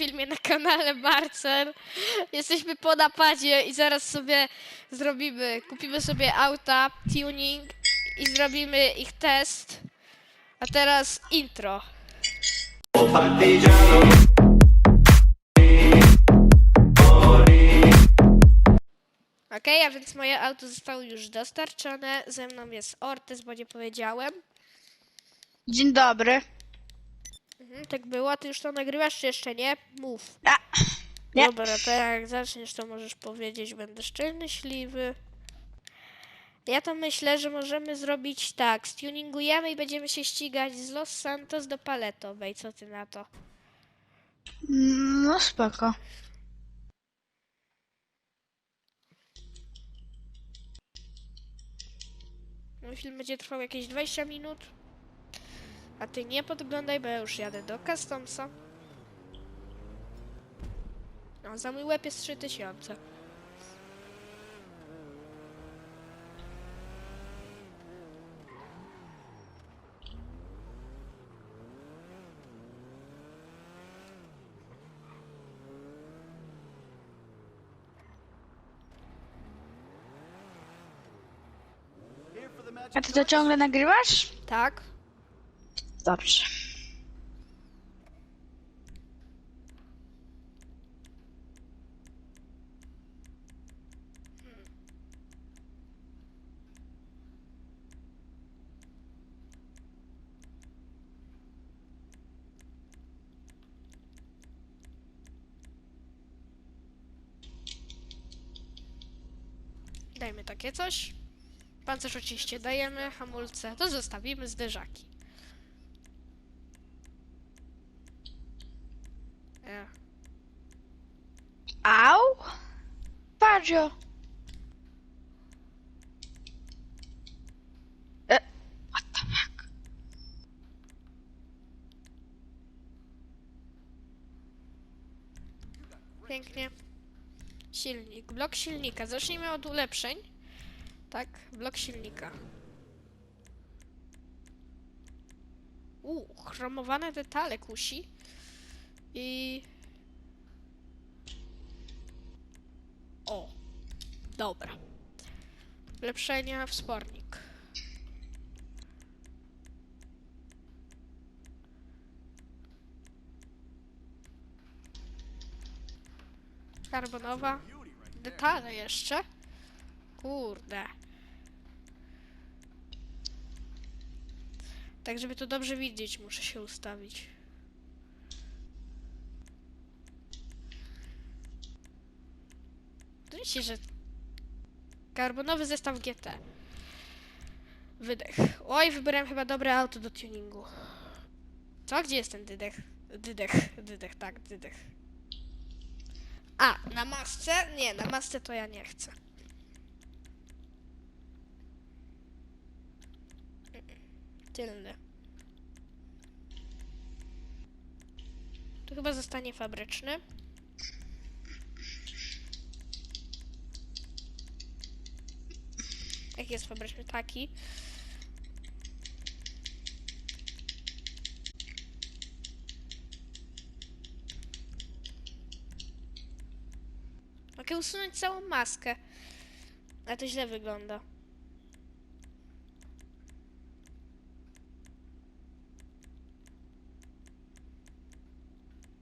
filmie na kanale Marcel. Jesteśmy po napadzie i zaraz sobie zrobimy, kupimy sobie auta, tuning i zrobimy ich test. A teraz intro. Okej, a więc moje auto zostało już dostarczone. Ze mną jest Ortys, bo nie powiedziałem. Dzień dobry. Mhm, tak było. Ty już to nagrywasz, czy jeszcze nie? Mów. A, nie. Dobra, to jak zaczniesz, to możesz powiedzieć, będę szczęśliwy. Ja to myślę, że możemy zrobić tak. Stuningujemy i będziemy się ścigać z Los Santos do Paletowej. Co ty na to? No spoko. Mój film będzie trwał jakieś 20 minut. A ty nie podglądaj, bo ja już jadę do Customsa. No, za mój łeb jest 3000. A ty to ciągle nagrywasz? Tak? Dobrze. Dajmy takie coś. Pancerz oczywiście dajemy, hamulce to zostawimy, zderzaki. E, Au! Parzio! E, what the fuck? pięknie. Silnik, blok silnika. Zacznijmy od ulepszeń. Tak, blok silnika. Uuu, chromowane detale kusi. I... O, dobra. Ulepszenia, wspornik. Karbonowa. Detale jeszcze. Kurde. Tak, żeby to dobrze widzieć, muszę się ustawić. Oczywiście, że karbonowy zestaw GT. Wydech. Oj, wybrałem chyba dobre auto do tuningu. Co? Gdzie jest ten dydech? Dydech, dydech, tak, dydech. A, na masce? Nie, na masce to ja nie chcę. Tylny. Tu chyba zostanie fabryczny. Jak jest fabryczny? Taki. Mogę usunąć całą maskę. Ale to źle wygląda.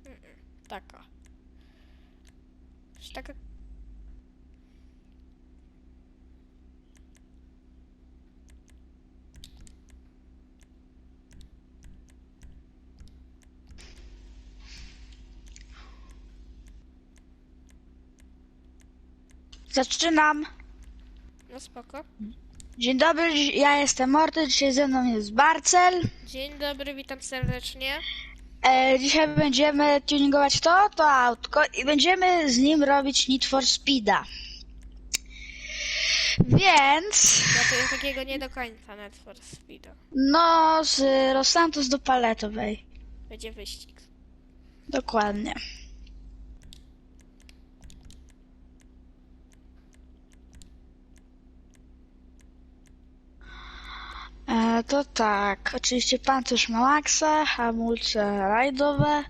Mm-mm, Taka. Już Taka. Zaczynam. No spoko. Dzień dobry, ja jestem Morty, dzisiaj ze mną jest Barcel. Dzień dobry, witam serdecznie. E, dzisiaj będziemy tuningować to, to autko i będziemy z nim robić Need for Speeda. Więc, Ja to jest takiego nie do końca Net for Speeda. no, z Los Santos do Paletowej. Będzie wyścig. Dokładnie. E, to tak, oczywiście pancerz ma hamulce rajdowe,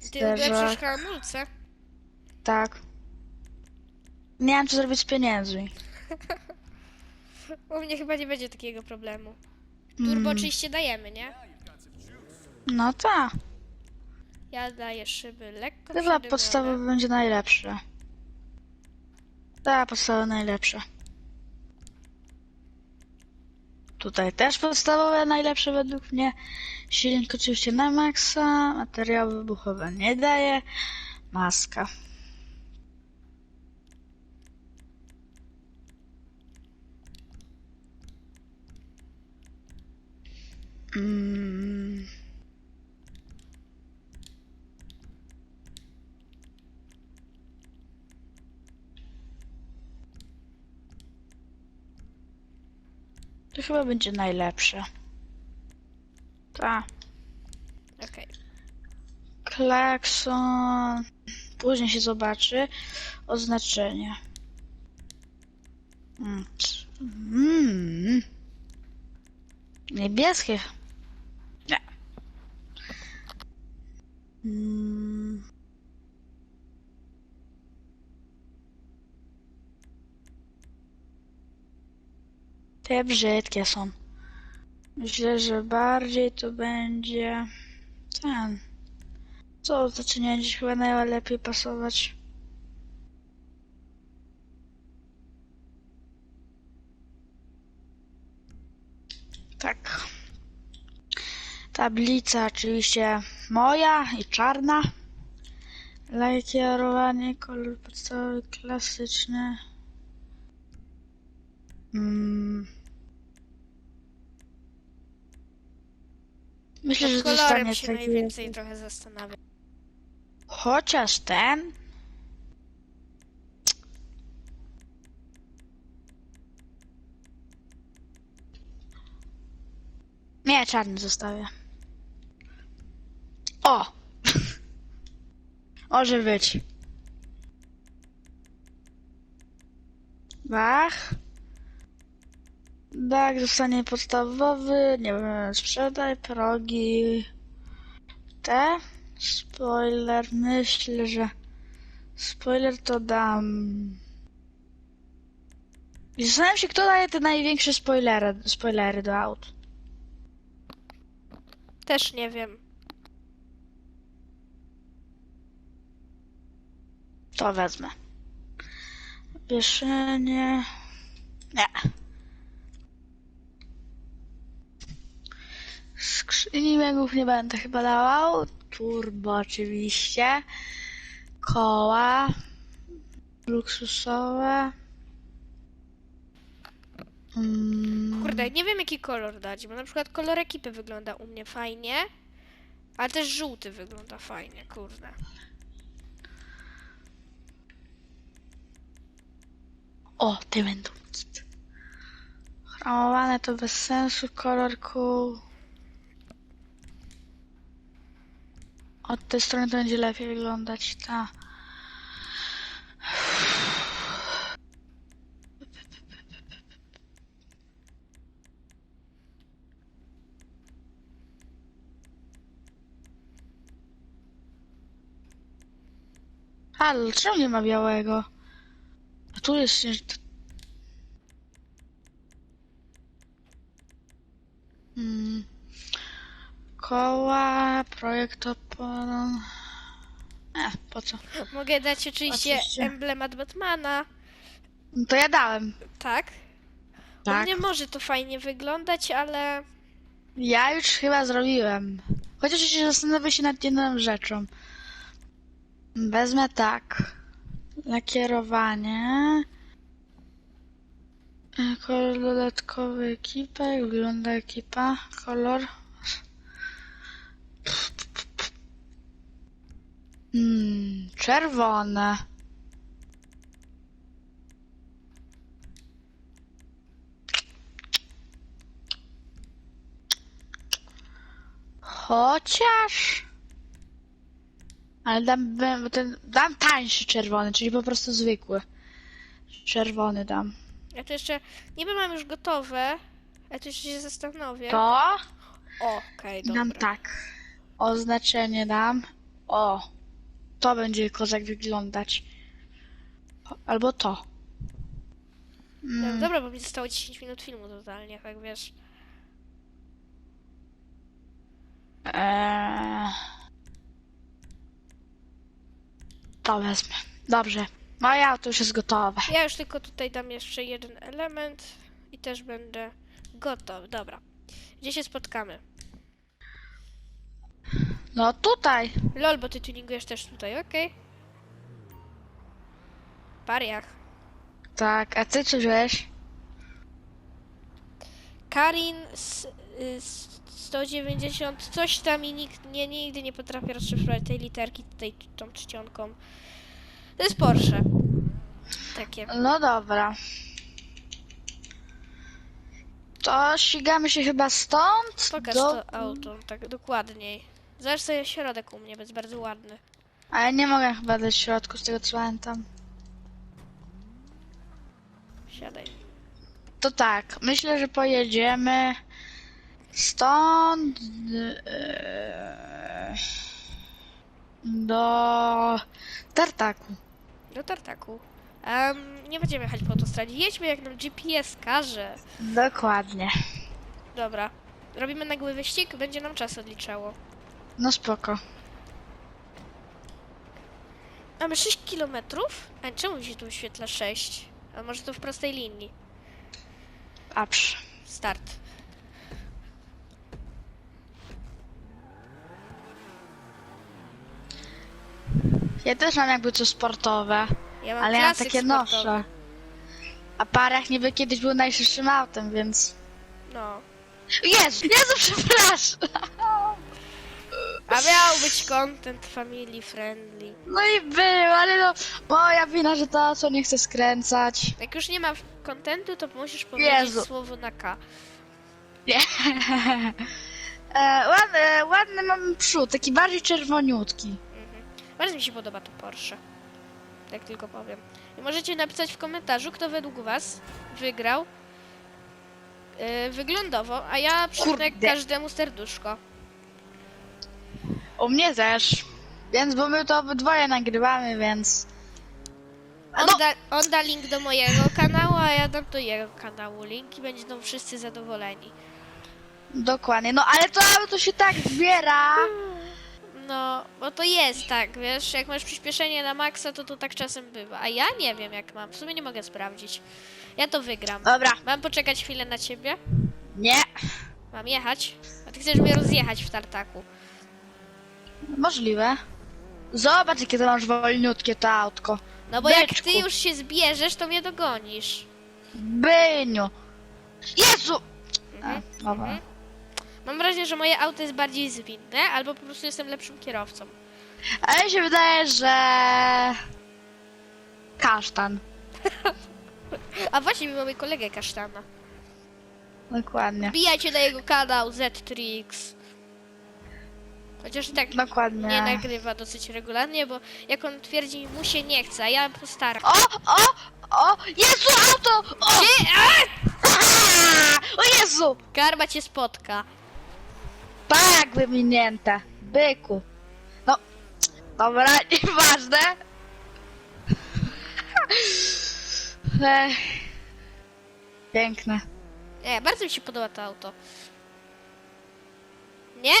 Ty Zderzak. ulepszysz hamulce? Tak. Nie wiem, co zrobić z pieniędzmi. U mnie chyba nie będzie takiego problemu. Turbo oczywiście dajemy, nie? No tak. Ja daję szyby lekko Chyba podstawowy będzie najlepsze. Tak, podstawowe najlepsze. Tutaj też podstawowe najlepsze według mnie. Silnik oczywiście na maksa, materiały wybuchowe nie daje. Maska. Mm. To chyba będzie najlepsze. Tak. Okej. Klakson. Później się zobaczy. Oznaczenie. Mm. Mm. Niebieskie. Nie. Mm. Te brzydkie są. Myślę, że bardziej to będzie ten. Co oznaczenie dziś chyba najlepiej pasować. Tak. Tablica oczywiście moja i czarna. Lakierowanie, kolor podstawowy, klasyczny. Mm. Myślę, że Nad zostanie kolorem się taki najwięcej trochę zastanawiam. Chociaż ten. Nie, czarny zostawię. O! Może być. Bach. Bach zostanie podstawowy. Nie wiem, sprzedaj, progi. Te. Spoiler, myślę, że spoiler to dam. I Zastanawiam się, kto daje te największe spoilery, spoilery do aut. Też nie wiem. To wezmę. Wieszenie. Nie. Biegów nie będę chyba dawał. Turbo oczywiście. Koła. Luksusowe. Mm, Kurde, nie wiem jaki kolor dać, bo na przykład kolor ekipy wygląda u mnie fajnie, ale też żółty wygląda fajnie, kurde. O, te będą kit. Chromowane to bez sensu, kolor cool. Od tej strony to będzie lepiej wyglądać, ta. Ale czemu nie ma białego? A tu jest. Hmm. Koła, projekt opon... E, po co? Mogę dać oczywiście, Oczywiście. emblemat Batmana, No to ja dałem. tak? U Tak. mnie może to fajnie wyglądać, ale Ja już chyba zrobiłem. Chociaż jeszcze zastanowię się nad jedną rzeczą. Wezmę tak. Lakierowanie. E, Kolor dodatkowy ekipy. Jak wygląda ekipa? Kolor. Hmm, czerwone. Chociaż. Ale dam, ten, dam tańszy czerwony, czyli po prostu zwykły. Czerwony dam. ja to jeszcze, niby mam już gotowe, ja to jeszcze się zastanowię. To okej, dam dobra. tak. Oznaczenie dam. O, to będzie kozak wyglądać. Albo to. Mm, Dobra, bo mi zostało 10 minut filmu totalnie, tak wiesz. Eee... To wezmę. Dobrze. Moje auto już jest gotowe. Ja już tylko tutaj dam jeszcze jeden element i też będę gotowy. Dobra. Gdzie się spotkamy? No tutaj. Lol, bo ty tuningujesz też tutaj, okej. Pariach. Tak, a ty co wziąłeś? Karin s, y, s, 190, coś tam i nikt nie, nigdy nie potrafię rozszyfrować tej literki tutaj tą czcionką. To jest Porsche. Takie. No dobra. To ścigamy się chyba stąd Pokaż do... to auto, tak dokładniej. Zobacz sobie środek u mnie, bo jest bardzo ładny. Ale nie mogę chyba do środku z tego co pamiętam. Siadaj. To tak, myślę, że pojedziemy stąd e, do Tartaku. Do tartaku. Em, nie będziemy jechać po autostradzie. Jedźmy jak nam GPS każe. Dokładnie. Dobra. Robimy nagły wyścig, będzie nam czas odliczało. No spoko. Mamy 6 km? A czemu mi się tu wyświetla 6? A może to w prostej linii? Patrz. Start. Ja też mam jakby co sportowe, Ja mam ale ja mam klasyk takie sportowy. nosze. A parach niby kiedyś był najszybszym autem, więc... No. Jezu, Jezu, przepraszam! A miał być content family friendly. No i był, ale no, moja wina, że to co nie chcę skręcać. Jak już nie ma kontentu, to musisz powiedzieć Jezu. słowo na K. Nie. E, ładny, ładny mam przód, taki bardziej czerwoniutki. Mhm. Bardzo mi się podoba to Porsche. Tak tylko powiem. I możecie napisać w komentarzu, kto według was wygrał yy, wyglądowo, a ja przypnę Kurde. każdemu serduszko. U mnie też. Więc, bo my to obydwoje nagrywamy, więc... On, No. da, on da link do mojego kanału, a ja dam do jego kanału link i będą wszyscy zadowoleni. Dokładnie, no ale to auto się tak zbiera. No, bo to jest tak, wiesz, jak masz przyspieszenie na maksa, to to tak czasem bywa. A ja nie wiem jak mam, w sumie nie mogę sprawdzić. Ja to wygram. Dobra, Mam poczekać chwilę na ciebie? nie. Mam jechać? A ty chcesz mnie rozjechać w tartaku. Możliwe. Zobacz, jakie to masz wolniutkie to autko. No bo jak ty już się zbierzesz, to mnie dogonisz. Byniu. Jezu! A, Mhm. dobra. Mhm. Mam wrażenie, że moje auto jest bardziej zwinne, albo po prostu jestem lepszym kierowcą. Ale mi się wydaje, że... Kasztan. A właśnie, mamy kolegę Kasztana. Dokładnie. Wbijajcie na jego kanał Z-Trix. Chociaż i tak Dokładnie. nie nagrywa dosyć regularnie, bo jak on twierdzi, mu się nie chce, a ja postaram. O, o, o! Jezu, auto! O! Gdzie? A! O Jezu! Karma cię spotka. Tak, wyminięte. Byku. No, dobra, nieważne. Ech. Piękne. Nie, bardzo mi się podoba to auto. Nie?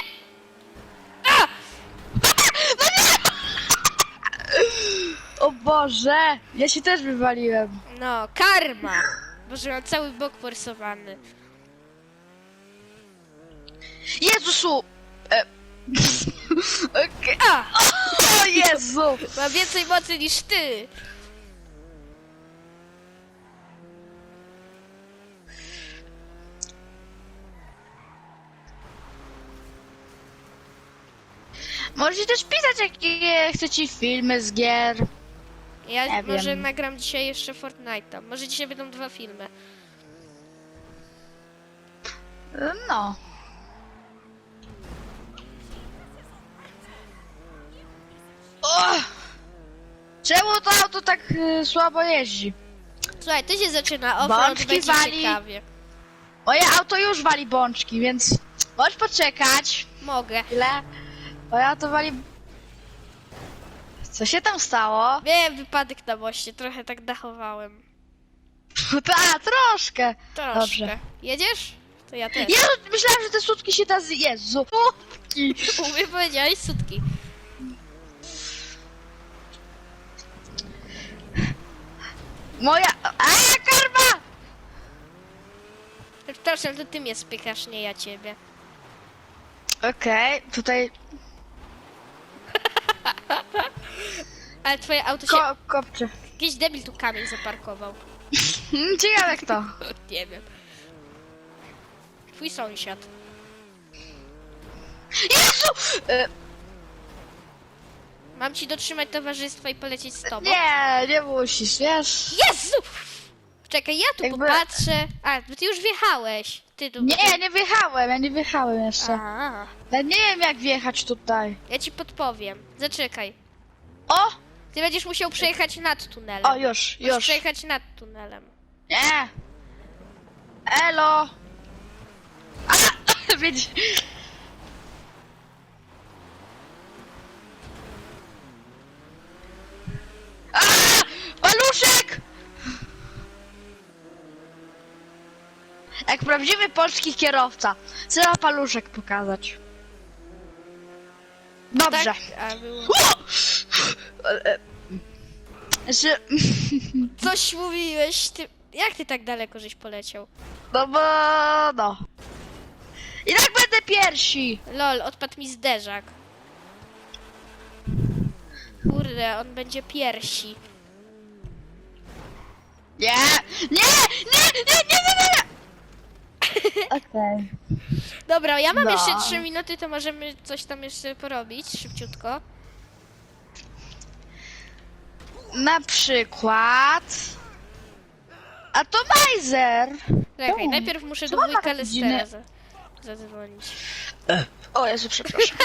O Boże, ja się też wywaliłem. No, karma. Boże, mam cały bok porysowany. Jezusu! E... Okej. A! O Jezu! Mam więcej mocy niż ty. Możecie też pisać, jakie chcecie filmy z gier. Ja Nie może wiem. nagram dzisiaj jeszcze Fortnite'a. Może dzisiaj będą dwa filmy. No. O! Czemu to auto tak y, słabo jeździ? Słuchaj, to się zaczyna offroad, Bączki będzie wali. ciekawie. Moje auto już wali bączki, więc możesz poczekać Mogę. chwilę. Moje auto wali Co się tam stało? Miałem wypadek na moście, trochę tak dachowałem. Ta, troszkę. Troszkę. Dobrze. Jedziesz? To ja też. Jezu, myślałem, że te sutki się da z... Jezu. Sutki. Umie powiedziałeś sutki. Moja... A, karma! Przepraszam, to ty mnie spychasz, nie ja ciebie. Okej, tutaj Ale twoje auto się... ko kopcie. Jakiś debil tu kamień zaparkował. Hmm, Ciekawe kto. Nie wiem. Twój sąsiad. Jezu! E, Mam ci dotrzymać towarzystwa i polecieć z tobą? nie, nie musisz, wiesz? Jezu! Czekaj, ja tu Jakby- popatrzę. A, ty już wjechałeś. Ty tu... Nie, nie wjechałem, ja nie wjechałem jeszcze. A, Ja nie wiem jak wjechać tutaj. ja ci podpowiem. Zaczekaj. O! Ty będziesz musiał przejechać nad tunelem. O, już, Musisz już. przejechać nad tunelem. Nie! Elo! A? A! Paluszek! Jak prawdziwy polski kierowca. Trzeba paluszek pokazać. Dobrze. Tak? A, było... O! E, Że... Coś mówiłeś, ty... Jak ty tak daleko żeś poleciał? No bo... no. I tak będę pierwsi. Lol, odpadł mi zderzak. Kurde, on będzie piersi. Nie! Nie! Nie! Nie! Nie! Nie! Nie! nie. Okej. Dobra, ja mam No. jeszcze 3 minuty, to możemy coś tam jeszcze porobić, szybciutko. Na przykład... Atomizer! Czekaj, najpierw muszę do wujka Lestera za, zadzwonić. O Jezu, przepraszam.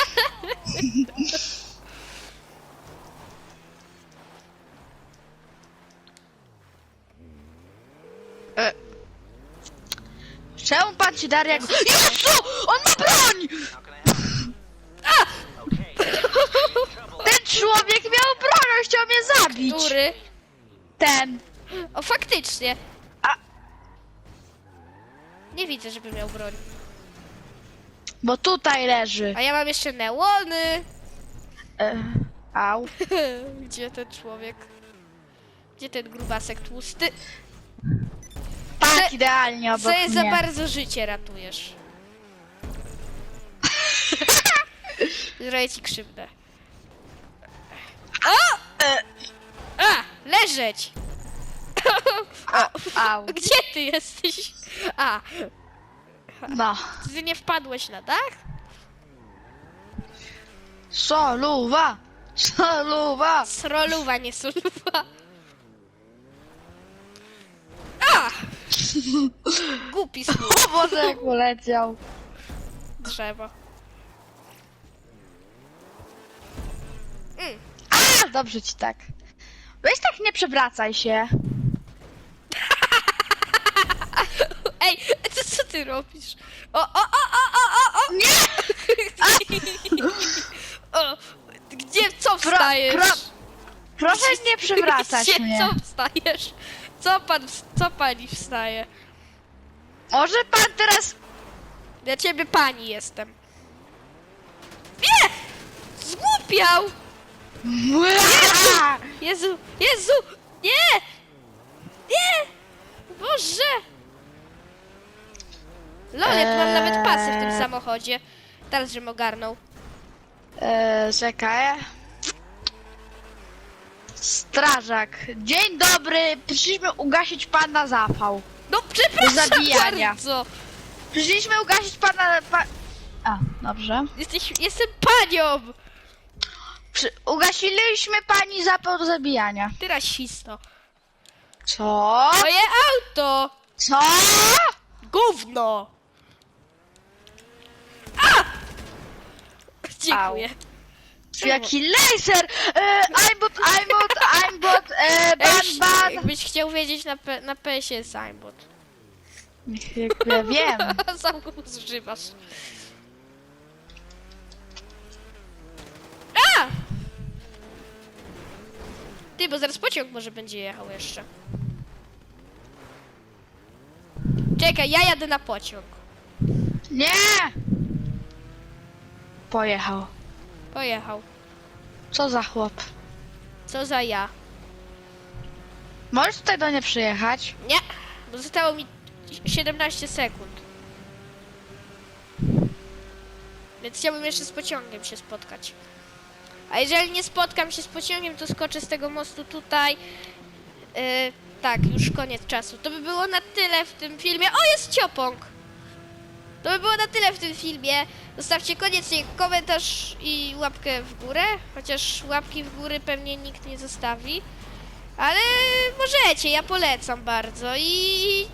E. Czemu pan ci daje jak... Jezu! On ma broń! Człowiek miał broń, chciał mnie zabić! Który? Ten. O, faktycznie. A- Nie widzę, żeby miał broń. Bo tutaj leży. A ja mam jeszcze nełony. E. Au. Gdzie ten człowiek? Gdzie ten grubasek tłusty? Tak, Co- idealnie obok Co jest za mnie. bardzo życie ratujesz? Zrobię ci krzywdę. O! E. A! Leżeć! Au. Gdzie ty jesteś? A! No. Ty nie wpadłeś na dach? Soluwa! Soluwa! Sroluwa, nie soluwa. A! Głupi słów. O Boże, jak poleciał. Drzewo. Mm. A, dobrze ci tak. Weź tak nie przewracaj się. Ej, co, co ty robisz? O, o, o, o, o, o, o! Nie! o! Gdzie, co Pro, wstajesz? pro, proszę nie przewracać Gdzie, mnie. co wstajesz? Co pan, co pani wstaje? Może pan teraz... Ja ciebie pani jestem. Nie! Zgłupiał! Mua! Jezu, Jezu! Nie! Nie! Boże! Lol, ja tu mam nawet pasy w tym Eee. samochodzie. Teraz, żebym ogarnął. Eee, czekaj. Strażak. Dzień dobry. Przyszliśmy ugasić pana zapał. No przepraszam zabijania. bardzo! Przyszliśmy ugasić pana... Pa... A, dobrze. Jesteś, jestem panią! Przy... Ugasiliśmy pani zapał zabijania. Ty rasisto. Co? Moje auto! Co? Gówno! A! Dziękuję. Jaki laser! E, I'm bot, I'm bot, I'm bot, e, ban, ban. jakbyś chciał wiedzieć, na, na PS jest aimbot. Ja wiem. Sam go zużywasz. Ty, bo zaraz pociąg może będzie jechał jeszcze. Czekaj, ja jadę na pociąg. Nie! Pojechał. Pojechał. Co za chłop. Co za ja? Możesz tutaj do mnie przyjechać? Nie, bo zostało mi 17 sekund. Więc chciałbym jeszcze z pociągiem się spotkać. A jeżeli nie spotkam się z pociągiem, to skoczę z tego mostu tutaj. Yy, tak, już koniec czasu. To by było na tyle w tym filmie. O, jest ciopąg! To by było na tyle w tym filmie. Zostawcie koniecznie komentarz i łapkę w górę. Chociaż łapki w górę pewnie nikt nie zostawi. Ale możecie, ja polecam bardzo i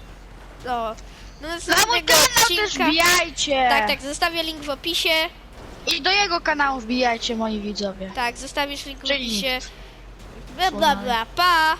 no, do następnego też odcinka. wbijajcie! Tak, tak, zostawię link w opisie. I do jego kanału wbijajcie, moi widzowie. Tak, zostawisz link w Czyli opisie. Bla bla bla, pa!